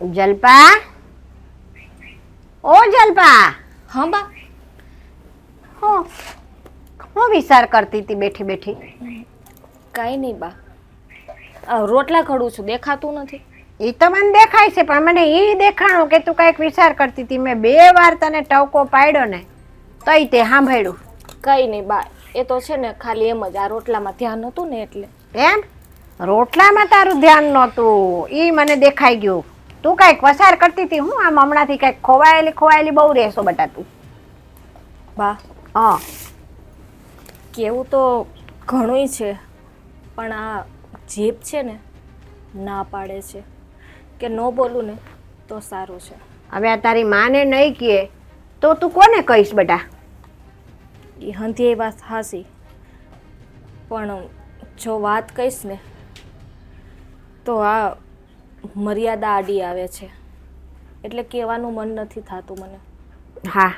જલપા? ઓ જલપા. હા બા. હો. હું વિચાર કરતી હતી બેઠી બેઠી. કાંઈ નહીં બા. આ રોટલા ઘડું છું દેખાતું નથી. એ તો મને દેખાય છે પણ મને એ દેખાણું કે તું કાંઈક વિચાર કરતી હતી. મેં બે વાર તને ટવકો પાડ્યો ને તોય તે સાંભળ્યું. કંઈ નહીં બા. એ તો છે ને ખાલી એમ જ આ રોટલામાં ધ્યાન હતું ને એટલે. એમ? રોટલામાં તારું ધ્યાન નહોતું. એ મને દેખાઈ ગયું. તું કાંઈક પસાર કરતી હતી હું આમ હમણાંથી કાંઈક ખોવાયેલી ખોવાયેલી બહુ રહેશો બટા તું. બા. હા. કેવું તો ઘણુંય છે પણ આ જીભ છે ને ના પાડે છે. કે ન બોલું ને તો સારું છે. હવે આ તારી માને નહીં કહે તો તું કોને કહીશ બેટા એ હંધી એ વાત હાસી. પણ જો વાત કહીશ ને તો આ મર્યાદા આડી આવે છે. એટલે કહેવાનું મન નથી થતું મને. હા.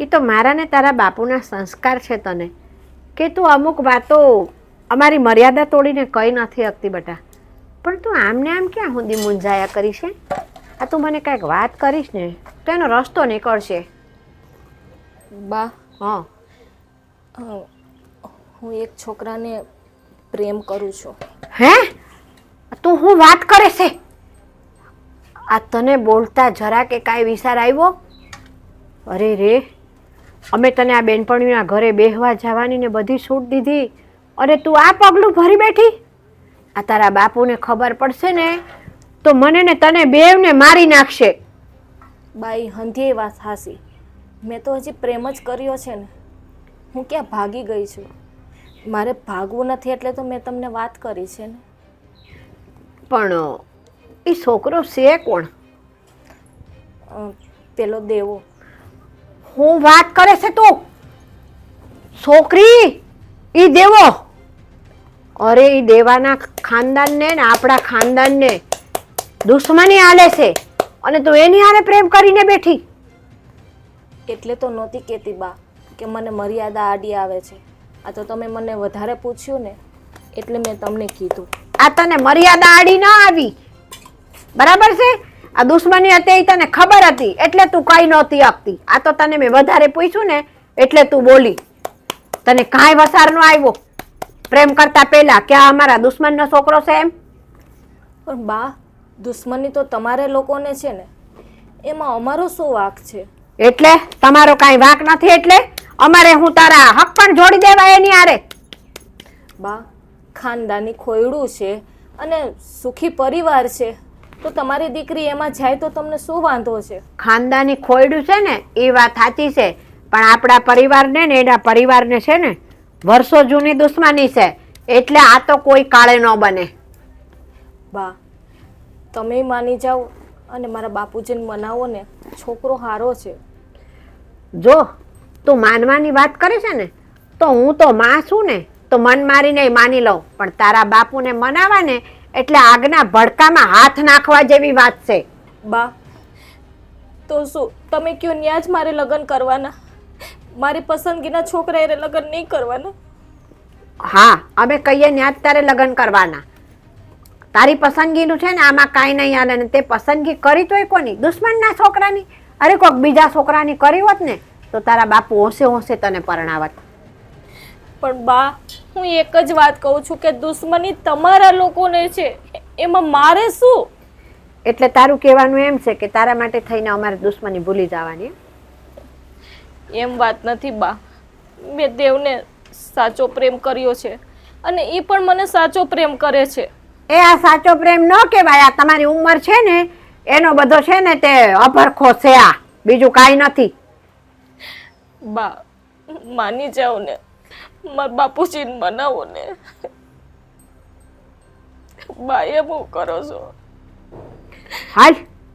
એ તો મારા ને તારા બાપુના સંસ્કાર છે તને. કે તું અમુક વાતો અમારી મર્યાદા તોડીને કહી નથી શકતી બેટા. પણ તું આમને આમ ક્યાં સુધી મૂંઝાયા કરીશ આ તું મને કાંઈક વાત કરીશ ને તો એનો રસ્તો નીકળશે. બા. હા. હું એક છોકરાને પ્રેમ કરું છું. હે? તું હું વાત કરે છે? આ તને બોલતા જરા કે કાંઈ વિચાર આવ્યો? અરે રે, અમે તને આ બેનપણીના ઘરે બેહવા જવાની ને બધી છૂટ દીધી, અને તું આ પગલું ભરી બેઠી? આ તારા બાપુને ખબર પડશે ને, તો મને ને તને બેવને મારી નાખશે. બાઈ હંધીએ વાત હાસી. મેં તો હજી પ્રેમ જ કર્યો છે ને. હું ક્યાં ભાગી ગઈ છું? મારે ભાગવું નથી એટલે તો મેં તમને વાત કરી છે ને. પણ એ છોકરો છે કોણ? પેલો દેવો. હું વાત કરે છે તું. છોકરી એ દેવો. અરે એ દેવાના ખાનદાનને ને આપણા ખાનદાનને દુશ્મની આલે છે. અને તું એની હારે પ્રેમ કરીને બેઠી. એટલે તો નહોતી કહેતી બા કે મને મર્યાદા આડી આવે છે. આ તો તમે મને વધારે પૂછ્યું ને એટલે મેં તમને કીધું. આ તને મર્યાદા આડી ના આવી. બરાબર છે? આ દુશ્મની હતી તને ખબર હતી એટલે તું કઈ નહોતી આપતી. આ તો તને મેં વધારે પૂછ્યું ને એટલે તું બોલી. તને કાંઈ વસાર નો આવ્યો. પ્રેમ કરતા પહેલા કે આ અમારા દુશ્મનનો છોકરો છે એમ? પણ બા દુશ્મની તો તમારે લોકોને છે ને એમાં અમારો શું વાંક છે? એટલે? તમારો કાંઈ વાંક નથી એટલે? અમારે હું તારા હક પણ જોડી દેવા એની આરે? બા ખાનદાની ખોયડું છે અને સુખી પરિવાર છે તો તમારી દીકરી એમાં જાય તો તમને શું વાંધો છે? ખાનદાની ખોયડું છે ને એ વાત સાચી છે પણ આપણા પરિવારને ને એના પરિવારને છે ને વર્ષો જૂની દુશ્મની છે એટલે આ તો કોઈ કાળે ન બને. બા તમે માની જાઓ અને મારા બાપુજીને મનાવો ને છોકરો હારો છે. જો તું માનવાની વાત કરે છે ને તો હું તો માં છું ને તો મન મારીને માની લઉં. પણ તારા બાપુને મનાવા ને એટલે આગના ભડકામાં હાથ નાખવા જેવી વાત છે. બા તો શું? તમે કયો ન્યા જ મારે લગ્ન કરવાના? મારી પસંદગીના છોકરા એ લગ્ન નહીં કરવાના? હા અમે કહીએ ત્યાં જ તારે લગ્ન કરવાના. તારી પસંદગીનું છે ને આમાં કાંઈ નહીં હાલે ને તે પસંદગી કરી તોય કોની? દુશ્મનના છોકરાની? અરે કોઈક બીજા છોકરાની કરી હોત ને તો તારા બાપુ હોંશે હોંશે તને પરણાવત. પણ બા હું એક જ વાત કહું છું કે દુશ્મની તમારા લોકોને છે. એમાં મારે શું? એટલે તારું કહેવાનું એમ છે કે તારા માટે થઈને અમારે દુશ્મની ભૂલી જવાની? એમ વાત નથી બા. મેં દેવને સાચો પ્રેમ કર્યો છે અને એ પણ મને સાચો પ્રેમ કરે છે. એ આ સાચો પ્રેમ ન કહેવાય આ તમારી ઉંમર છે ને એનો બધો છે ને તે અભરખો છે આ. બીજું કાંઈ નથી. બા માની જાઉં ને. મારા બાપુજીને બનાવો ને. બા બહુ કરો છો. હાલ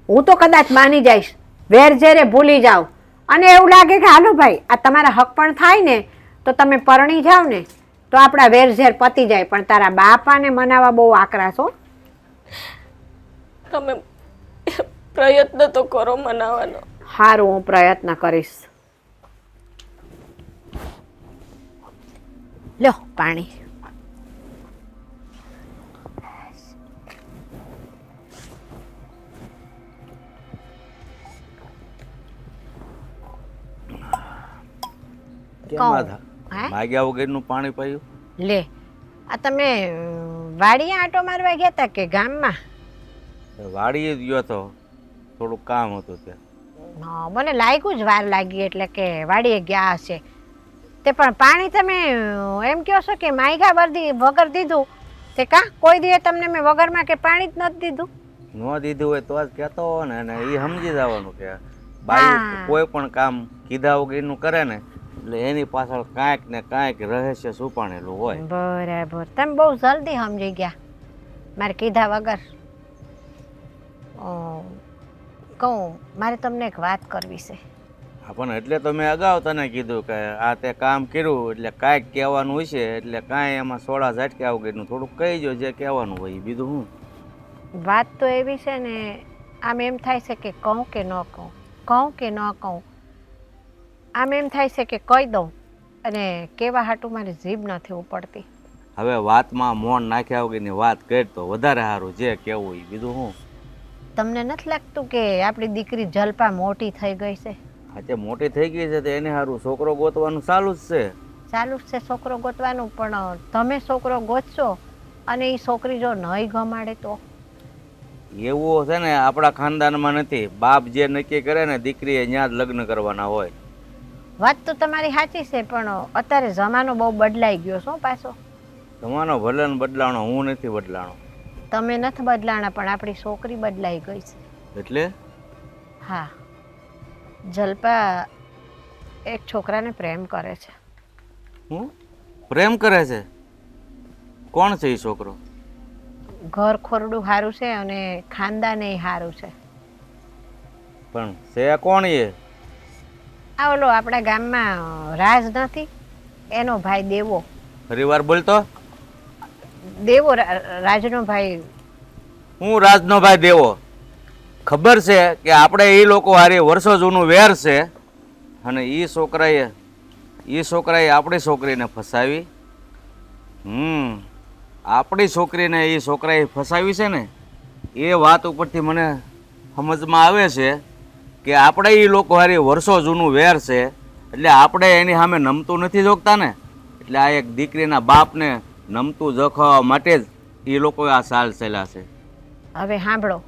હું તો કદાચ માની જઈશ. વેર ઝેરે ભૂલી જાવ અને એવું લાગે કે હાલો ભાઈ આ તમારા હક પણ થાય ને તો તમે પરણી જાઓ ને તો આપણા વેર ઝેર પતી જાય. પણ તારા બાપાને મનાવવા બહુ આકરા છો. તમે પ્રયત્ન તો કરો મનાવવાનો. સારું હું પ્રયત્ન કરીશ. લ્યો પાણી. વગરનું પાણી પાયું? લે આ તમે વાડીએ આટો મારવા ગયા હતા કે ગામમાં? વાડીએ ગયો હતો થોડું કામ હતું ત્યાં. મને લાગ્યું જ વાર લાગી એટલે કે વાડીએ ગયા હશે. તે પણ પાણી તમે એમ કહો છો કે માયગા વર્દી વગર દીધું? તે કા? કોઈ દીએ તમને મેં વગરમાં કે પાણી જ નથી દીધું? ન દીધું હોય તો જ કહેતો હોય ને અને એ સમજી જવાનું કે બાઈ કોઈ પણ કામ કીધા વગરનું કરે ને એટલે એની પાછળ કાંઈક ને કાંઈક રહસ્ય છુપાણેલું હોય. બરાબર. તમે બહુ જલ્દી સમજી ગયા મારે કીધા વગર. કહું મારે તમને એક વાત કરવી છે. હા, પણ એટલે તો મેં અગાઉ તને કીધું કે આ તે કામ કર્યું એટલે કાંઈક કહેવાનું છે એટલે કાંઈ એમાં સોડા ઝાટક્યા વગરનું થોડુંક કહી જો જે કહેવાનું હોય બીજું હું? વાત તો એવી છે ને આમ એમ થાય છે કે કહું કે ન કહું કહું કે ન કહું આમ એમ થાય છે કે કહી દઉં અને કેવા હાટું મારી જીભ નથી ઉપડતી. હવે વાતમાં મોન નાખ્યા વગરની વાત કરતો વધારે સારું જે કહેવું એ બીજું હું? તમને નથી લાગતું કે આપણી દીકરી જલપા મોટી થઈ ગઈ છે? આજે મોટી થઈ ગઈ છે તો એને સારું છોકરો ગોતવાનું ચાલુ જ છે. ચાલુ જ છે છોકરો ગોતવાનું પણ તમે છોકરો ગોતશો અને એ છોકરી જો નહીં ગમાડે તો? એવું છે ને આપણા ખાનદાનમાં નથી. બાપ જે નક્કી કરે ને દીકરીએ ત્યાં જ લગ્ન કરવાના હોય. વાત તો તમારી સાચી છે પણ અત્યારે જમાનો બહુ બદલાઈ ગયો શું પાછો. જમાનો ભલે બદલાણો હું નથી બદલાણો. તમે નથી બદલાણા પણ આપણી છોકરી બદલાઈ ગઈ છે. એટલે? હા. જલપા એક છોકરાને પ્રેમ કરે છે. હું? પ્રેમ કરે છે? કોણ છે એ છોકરો? ઘર ખોરડું સારું છે અને ખાનદાન એ સારું છે. પણ છે કોણ એ? આ ઓલો આપણા ગામમાં રાજ નથી એનો ભાઈ દેવો. ફરીવાર બોલતો? દેવો રાજનો ભાઈ. હું રાજનો ભાઈ દેવો? ખબર છે કે આપણે એ લોકો હારે વર્ષો જૂનું વેર છે અને એ છોકરાએ એ છોકરાએ આપણી છોકરીને ફસાવી. હમ, આપણી છોકરીને એ છોકરાએ ફસાવી છે ને, એ વાત ઉપરથી મને સમજમાં આવે છે કે આપણે એ લોકો હારે વર્ષો જૂનું વેર છે એટલે આપણે એની સામે નમતું નથી જોગતા ને. એટલે આ એક દીકરીના બાપને નમતું જોખવા માટે જ એ લોકોએ આ સાલ ચેલા છે. હવે સાંભળો.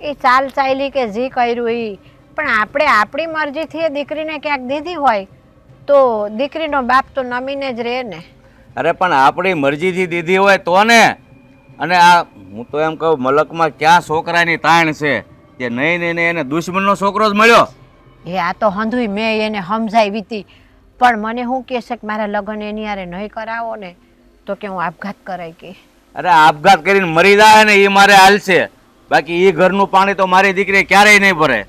એ ચાલ ચાલી કે જે કર્યું એ પણ આપણે આપણી મરજીથી એ દીકરીને ક્યાંક દીધી હોય તો દીકરીનો બાપ તો નમીને જ રહે ને. અરે પણ આપણી મરજીથી દીધી હોય તો ને. અને આ હું તો એમ કહું મલકમાં ક્યાં છોકરાની તાણ છે કે નહીં નહીં એને દુશ્મનનો છોકરો જ મળ્યો? એ આ તો હંધુય મેં એને સમજાવી હતી પણ મને શું કહે છે કે મારા લગ્ન એની યારે નહીં કરાવો ને તો કે હું આપઘાત કરાવી કે અરે આપઘાત કરીને મરી જાય ને એ મારે હાલશે બાકી એ ઘરનું પાણી તો મારી દીકરી ક્યારેય નહીં ભરે.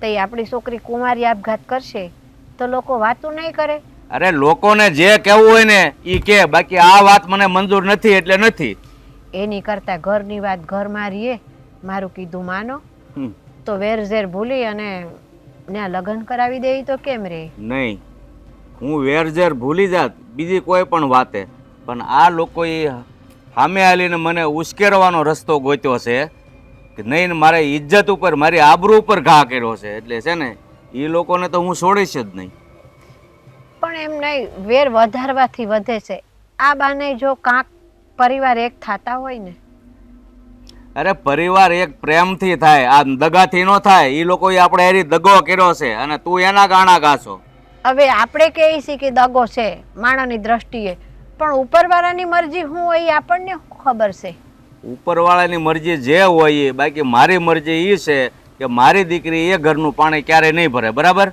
તો એ આપણી છોકરી કુમારી આપઘાત કરશે તો લોકો વાતું નહીં કરે. અરે લોકોને જે કહેવું હોય ને એ કે બાકી આ વાત મને મંજૂર નથી એટલે નથી. એની કરતાં ઘરની વાત ઘરમાં રહીએ મારું કીધું માનો. તો વેર ઝેર ભૂલી અને ત્યાં લગ્ન કરાવી દે ઈ તો કેમ રે? નહીં. હું વેરઝેર ભૂલી જાત બીજી કોઈ પણ વાતે. પણ આ લોકોએ સામે હાલીને મને ઉશ્કેરવાનો રસ્તો ગોત્યો છે. કે નહીં મારે ઇજ્જત ઉપર મારી આબરૂ ઉપર ઘા કર્યો છે. એટલે છે ને એ લોકોને તો હું છોડીશ જ નહીં. પણ એમ નહીં વેર વધારવાથી વધે છે. આ બાને જો કાંક પરિવાર એક થતા હોય ને? અરે પરિવાર એક પ્રેમથી થાય આ દગાથી ન થાય. એ લોકોએ આપણે એરી દગો કર્યો છે અને તું એના ગાણા ગાશો. હવે આપણે કહીએ છીએ કે દગો છે માણસની દ્રષ્ટિએ. પણ ઉપરવાળાની મરજી હું હોય આપણને ખબર છે? ઉપરવાળાની મરજી જે હોય એ બાકી મારી મરજી એ છે કે મારી દીકરી એ ઘરનું પાણી ક્યારેય નહીં ભરે બરાબર?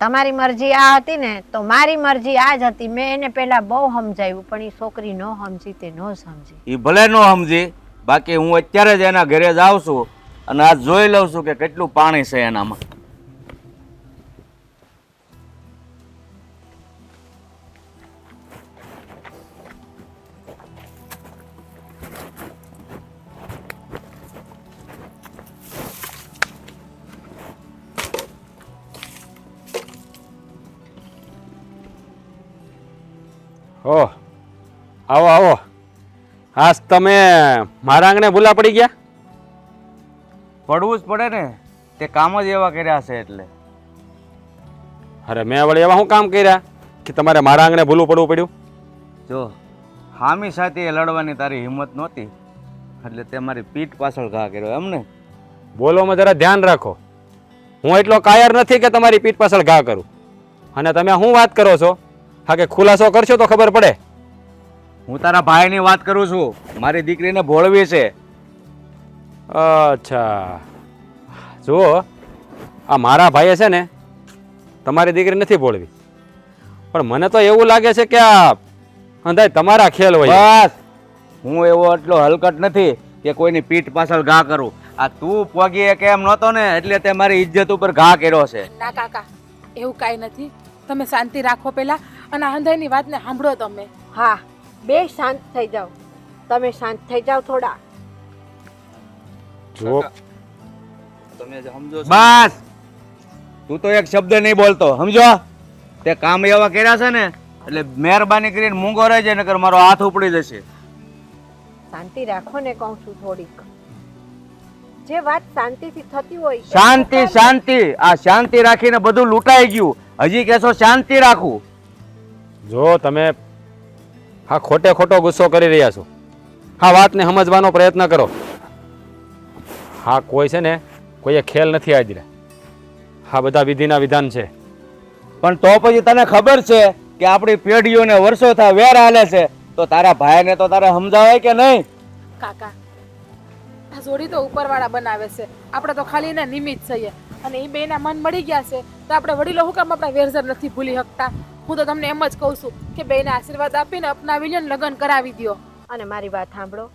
તમારી મરજી આ હતી ને તો મારી મરજી આ જ હતી. મેં એને પહેલા બહુ સમજાવ્યું પણ એ છોકરી ન સમજી તે ન સમજી. એ ભલે ન સમજી બાકી હું અત્યારે જ એના ઘરે જ આવું છું અને આ જોઈ લઉં છું કે કેટલું પાણી છે એનામાં. આજ તમે મારા આંગણે ભૂલા પડી ગયા? પડવું જ પડે ને. તે કામ જ એવા કર્યા છે એટલે. અરે મેં વળી એવા શું કામ કર્યા કે તમારે મારા આંગણે ભૂલવું પડવું પડ્યું? જો હામી સાથે લડવાની તારી હિંમત નહોતી એટલે તે મારી પીઠ પાછળ ઘા કર્યો એમને બોલોમાં જરા ધ્યાન રાખો. હું એટલો કાયર નથી કે તમારી પીઠ પાછળ ઘા કરું. અને તમે શું વાત કરો છો? હા કે ખુલાસો કરશો તો ખબર પડે. હું તારા ભાઈની વાત કરું છું. મારી દીકરીને ભોળવી છે. અચ્છા. જુઓ આ મારા ભાઈએ છે ને તમારી દીકરી નથી ભોળવી. પણ મને તો એવું લાગે છે કે આ અંદાજ તમારા ખેલ હોય. બસ. હું એવો એટલો હલકટ નથી કે કોઈની પીઠ પાછળ ઘા કરું. આ તું પોગી કેમ એમ નહોતો ને એટલે તે મારી ઇજ્જત ઉપર ઘા કર્યો છે. ના કાકા એવું કાંઈ નથી. તમે શાંતિ રાખો પહેલા અને આ હંધાઈની વાતને સાંભળો તમે. હા. બે શાંત થઈ જાઓ. તમે શાંત થઈ જાઓ થોડા. જો તમે સમજો બસ. તું તો એક શબ્દ નહીં બોલતો. સમજો? તે કામ એવા કર્યા છે ને એટલે મહેરબાની કરીને મૂંગો રહેજે નકર મારો હાથ ઉપડી જશે. શાંતિ રાખો ને કહું છું થોડીક. જે વાત શાંતિથી થતી હોય શાંતિ શાંતિ. આ શાંતિ રાખીને બધું લૂંટાઈ ગયું. હજી કહેશો શાંતિ રાખું. જો તમે હા ખોટે ખોટો ગુસ્સો કરી રહ્યા છો. હા વાતને સમજવાનો પ્રયત્ન કરો. હા કોઈ છે ને કોઈએ ખેલ નથી આદર્યા હા બધા વિધિના વિધાન છે. પણ તો પછી તને ખબર છે કે આપણી પેઢીઓને વર્ષો થા વેર હાલે છે. તો તારા ભાઈને તો તારે સમજાવાય કે નહીં? કાકા આ જોડી તો ઉપરવાળા બનાવે છે. આપણે તો ખાલી એના નિમિત્ત છીએ. અને એ બેના મન મળી ગયા છે તો આપણે વડીલો હુકમ કામ આપણા વેરઝર નથી ભૂલી શકતા. હું તો તમને એમ જ કહું છું કે બેને આશીર્વાદ આપીને અપનાવી લ્યો ને લગ્ન કરાવી દ્યો. અને મારી વાત સાંભળો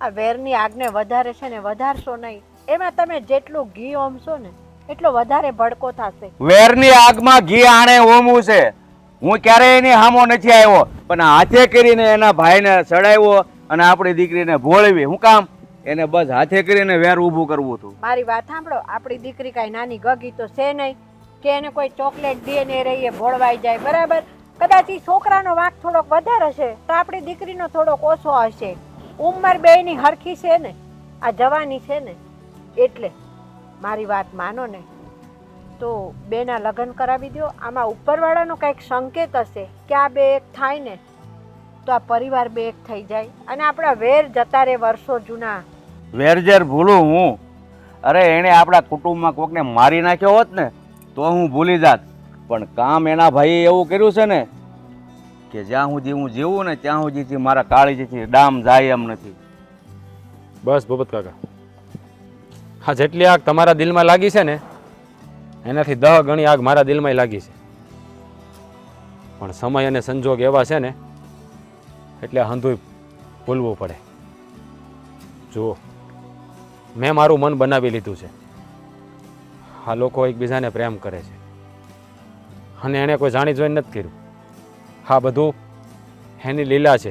આ વેરની આગને વધારે છે ને વધારશો નહીં. એમાં તમે જેટલું ઘી ઓમશો ને એટલો વધારે ભડકો થશે. વેરની આગમાં ઘી આણે ઓમવું છે. હું ક્યારેય એની હામો નથી આવ્યો પણ હાથે કરીને એના ભાઈને ચડાવ્યો અને આપણી દીકરીને ભોળવી. હું કામ? એને બસ હાથે કરીને વેર ઊભું કરવું હતું. મારી વાત સાંભળો આપણી દીકરી કાંઈ નાની ગગી તો છે નહીં. કે એને કોઈ ચોકલેટ દે ને રહીએ ભોળવાઈ જાય, બરાબર? કદાચ એ છોકરાનો વાંક થોડોક વધારે હશે, તો આપણી દીકરીનો થોડોક ઓછો હશે. ઉંમર બેયની હરખી છે ને, આ જવાની છે ને, એટલે મારી વાત માનો ને, તો બેના લગ્ન કરાવી દો આમાં ઉપરવાળાનો કંઈક સંકેત હશે કે આ બે એક થાય ને, તો આ પરિવાર બે એક થઈ જાય. અને આપણા વેર જતા રે વર્ષો જૂના. વેરઝેર ભૂલું હું. અરે, એણે આપણા કુટુંબમાં કોકને મારી નાખ્યો હોત ને તો હું ભૂલી જાત. પણ કામ એના ભાઈએ એવું કર્યું છે ને, કે જ્યાં સુધી હું જીવું ને ત્યાં સુધીથી મારા કાળજીથી ડામ જાય એમ નથી. બસ ભૂપત કાકા. હા, જેટલી આગ તમારા દિલમાં લાગી છે ને, એનાથી દહ ગણી આગ મારા દિલમાં લાગી છે. પણ સમય અને સંજોગ એવા છે ને, એટલે હંધુય ભૂલવું પડે. જુઓ, મેં મારું મન બનાવી લીધું છે. આ લોકો એકબીજાને પ્રેમ કરે છે. અને એણે કોઈ જાણી જોઈને નથી કર્યું. હા, બધું એની લીલા છે.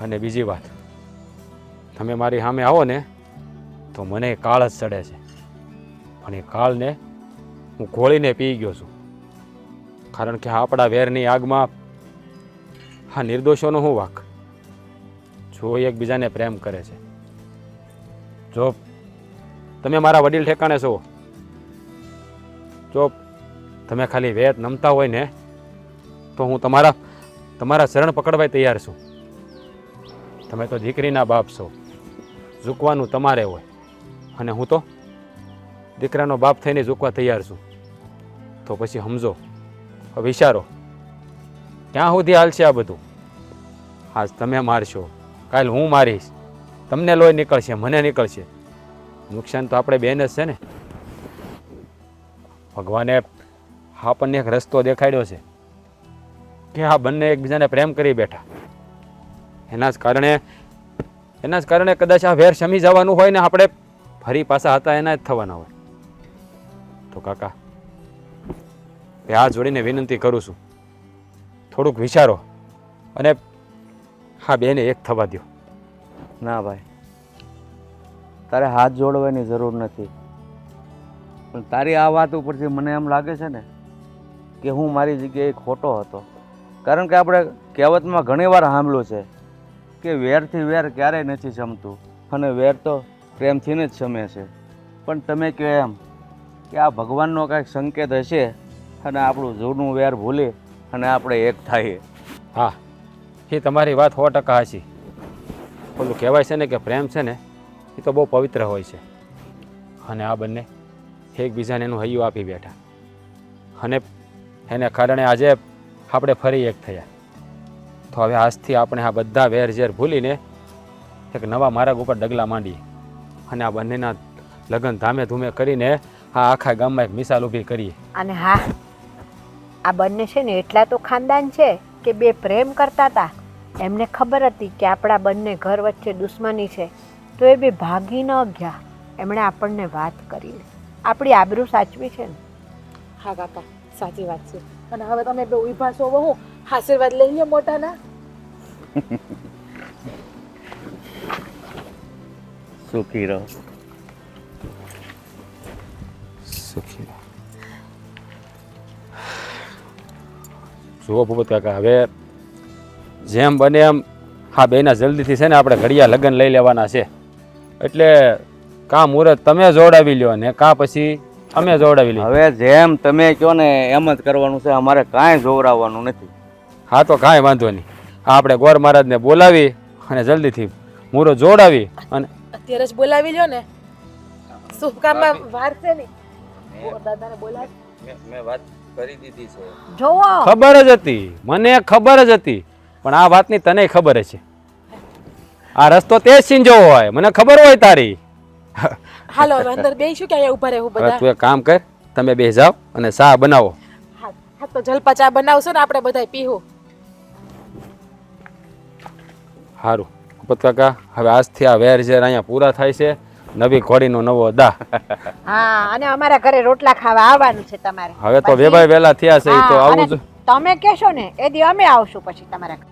અને બીજી વાત, તમે મારી સામે આવો ને, તો મને કાળ જ ચડે છે. પણ એ કાળને હું ઘોળીને પી ગયો છું. કારણ કે આપણા વેરની આગમાં હા નિર્દોષોનો હું વાક? જો એકબીજાને પ્રેમ કરે છે. જો તમે મારા વડીલ ઠેકાણે છો જો તમે ખાલી વેત નમતા હોય ને, તો હું તમારા તમારા શરણ પકડવાય તૈયાર છું. તમે તો દીકરીના બાપ છો. ઝૂકવાનું તમારે હોય. અને હું તો દીકરાનો બાપ થઈને ઝૂકવા તૈયાર છું. તો પછી સમજો, હવે વિચારો, ક્યાં સુધી હાલશે આ બધું? આજ તમે મારશો, કાલ હું મારીશ. તમને લોહી નીકળશે, મને નીકળશે. નુકસાન તો આપણે બેન જ છે ને. ભગવાને આપણને એક રસ્તો દેખાડ્યો છે કે આ બંને એકબીજાને પ્રેમ કરી બેઠા. એના જ કારણે, એના જ કારણે કદાચ આ વેર શમી જવાનું હોય ને આપણે ફરી પાછા હતા એના જ થવાના હોય. તો કાકા, એ હાથ જોડીને વિનંતી કરું છું. થોડુંક વિચારો અને હા બેને એક થવા દો ના ભાઈ, તારે હાથ જોડવાની જરૂર નથી. પણ તારી આ વાત ઉપરથી મને એમ લાગે છે ને કે હું મારી જગ્યાએ ખોટો હતો. કારણ કે આપણે કહેવતમાં ઘણી વાર સાંભળ્યું છે કે વેરથી વેર ક્યારેય નથી જમતું અને વેર તો પ્રેમથીને જ જમે છે. પણ તમે કહો એમ કે આ ભગવાનનો કાંઈક સંકેત હશે અને આપણું જૂનું વેર ભૂલી અને આપણે એક થઈએ. હા, એ તમારી વાત સો ટકા હશે પેલું કહેવાય છે ને કે પ્રેમ છે ને, એ તો બહુ પવિત્ર હોય છે. અને આ બંને એકબીજાને એનું હૈયું આપી બેઠા. અને એને કારણે આજે આપણે ફરી એક થયા. તો હવે આજથી આપણે આ બધા વેર ઝેર ભૂલીને એક નવા માર્ગ ઉપર ડગલા માંડીએ. અને આ બંનેના લગ્ન ધામે ધૂમે કરીને આ આખા ગામમાં એક મિસાલ ઊભી કરીએ. અને હા, આ બંને છે ને એટલા તો ખાનદાન છે કે બે પ્રેમ કરતા હતા એમને ખબર હતી કે આપણા બંને ઘર વચ્ચે દુશ્મની છે. તો એ બે ભાગી ન ગયા. એમણે આપણને વાત કરી. આપણી આબરૂ સાચવી છે ને. હા કાકા સાચી વાત છે. અને હવે તમે બે ઊભા છો હું આશીર્વાદ લઈ લ્યો મોટાના. સુખી રહો. સુખી રહો. જુઓ ભૂપત કાકા હવે જેમ બને એમ હા બેના જલ્દીથી છે ને આપણે ઘડિયા લગ્ન લઈ લેવાના છે. એટલે કા મુહૂર્ત તમે જોડાવી લ્યો ને કા પછી અમે જોડાવી લઈએ? હવે જેમ તમે કહો ને એમ જ કરવાનું છે અમારે કાંઈ જોવરાવવાનું નથી. હા તો કાંઈ વાંધો નહીં. આપણે ગોર મહારાજને બોલાવી અને જલ્દીથી મૂરો જોડાવી અને અત્યારે જ બોલાવી લ્યો ને. શુભકામના વાર છે ને. દાદાને બોલાવી. મેં વાત કરી દીધી છે. જોવો. ખબર જ હતી. મને ખબર જ હતી. પણ આ વાતની તને ખબર છે. આ રસ્તો તે જ સિંજો હોય. મને ખબર હોય તારી. હાલો હવે અંદર બેસું કે અહીંયા ઊભા રહેવું બધા? તું એક કામ કર તમે બે જાઓ અને ચા બનાવો. હા હા તો જલપા ચા બનાવશો ને આપણે બધા પીવું સારું ભૂપત કાકા હવે આજથી આ વેર ઝેર અહીંયા પૂરા થાય છે. નવી ઘોડીનો નવો દા. હા અને અમારા ઘરે રોટલા ખાવા આવવાનું છે તમારે. હવે તો વેભાઈ વેલા થયા છે તો આવું જ તમે કહેશો ને એ દી અમે આવશું પછી તમારા ઘરે.